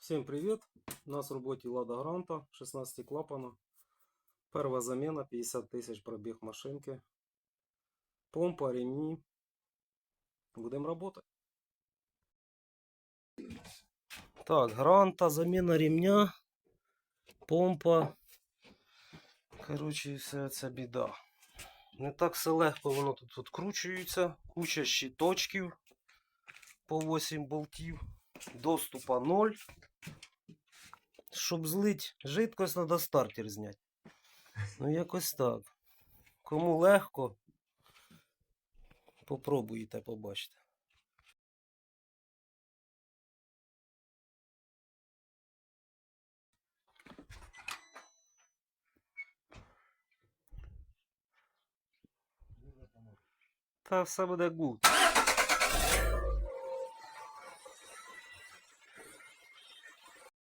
Всем привет! У нас в роботі Лада Гранта 16 клапана. Перша заміна 50 тисяч пробіг машинки. Помпа, ремні. Будемо працювати. Так, Гранта, заміна ремня, помпа. Коротше, все це біда. Не так все легко воно тут відкручується. Куча щиточків по 8 болтів. Доступа 0. Щоб злить жидкость, треба стартер зняти. Ну, якось так. Кому легко, попробуйте, побачите. Та все буде гуд.